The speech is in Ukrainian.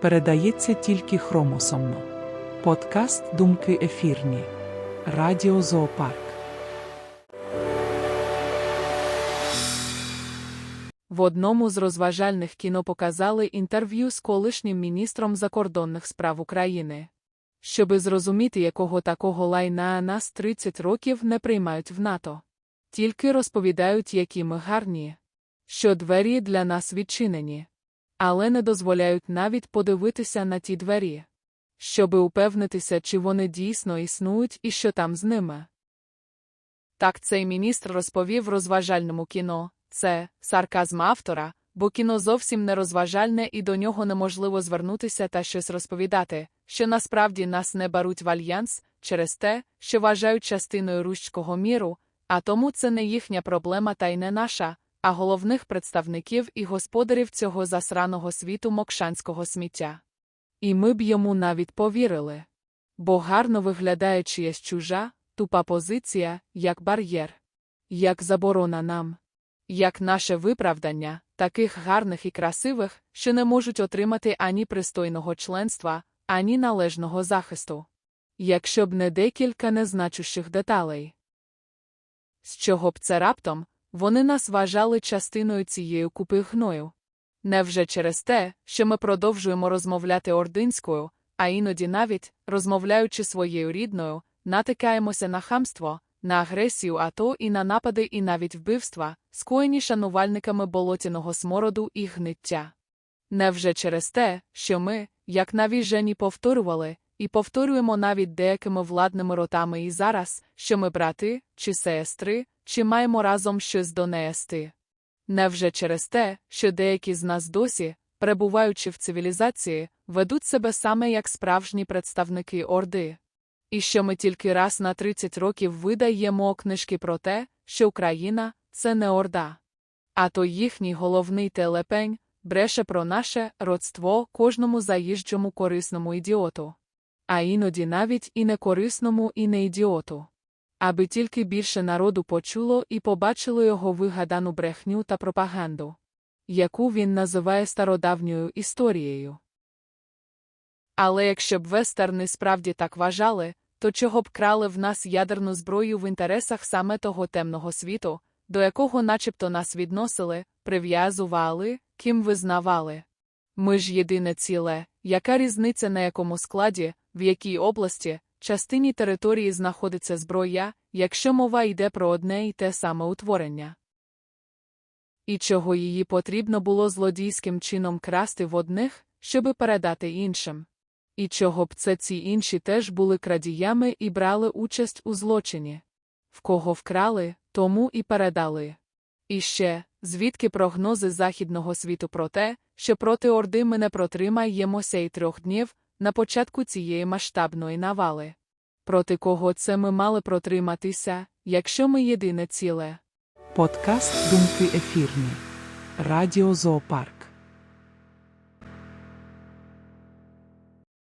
передається тільки хромосомно. Подкаст Думки ефірні. Радіо Зоопарк. В одному з розважальних кіно показали інтерв'ю з колишнім міністром закордонних справ України. Щоби зрозуміти, якого такого лайна нас 30 років не приймають в НАТО. Тільки розповідають, які ми гарні, що двері для нас відчинені, але не дозволяють навіть подивитися на ті двері, щоби упевнитися, чи вони дійсно існують і що там з ними. Так цей міністр розповів розважальному кіно. Це сарказм автора, бо кіно зовсім не розважальне і до нього неможливо звернутися та щось розповідати, що насправді нас не беруть в альянс через те, що вважають частиною руського міру, а тому це не їхня проблема та й не наша, а головних представників і господарів цього засраного світу мокшанського сміття. І ми б йому навіть повірили. Бо гарно виглядає чиясь чужа, тупа позиція, як бар'єр, як заборона нам як наше виправдання, таких гарних і красивих, що не можуть отримати ані пристойного членства, ані належного захисту. Якщо б не декілька незначущих деталей. З чого б це раптом, вони нас вважали частиною цієї купи гною. Невже через те, що ми продовжуємо розмовляти ординською, а іноді навіть, розмовляючи своєю рідною, натикаємося на хамство, на агресію АТО і на напади і навіть вбивства, скоєні шанувальниками болотяного смороду і гниття. Невже через те, що ми, як навіжені повторювали, і повторюємо навіть деякими владними ротами і зараз, що ми брати, чи сестри, чи маємо разом щось донести? Невже через те, що деякі з нас досі, перебуваючи в цивілізації, ведуть себе саме як справжні представники Орди? І що ми тільки раз на 30 років видаємо книжки про те, що Україна це не Орда. А то їхній головний телепень бреше про наше родство кожному заїжджому корисному ідіоту. А іноді навіть і не корисному, і не ідіоту. Аби тільки більше народу почуло і побачило його вигадану брехню та пропаганду, яку він називає стародавньою історією. Але якщо б вестерни справді так вважали, то чого б крали в нас ядерну зброю в інтересах саме того темного світу, до якого начебто нас відносили, прив'язували, ким визнавали. Ми ж єдине ціле, яка різниця на якому складі, в якій області, частині території знаходиться зброя, якщо мова йде про одне і те саме утворення. І чого її потрібно було злодійським чином красти в одних, щоби передати іншим. І чого б це ці інші теж були крадіями і брали участь у злочині? В кого вкрали, тому і передали. І ще, звідки прогнози західного світу про те, що проти Орди ми не протримаємося і трьох днів на початку цієї масштабної навали. Проти кого це ми мали протриматися, якщо ми єдине ціле? Подкаст Думки ефірні. Радіо Зоопарк.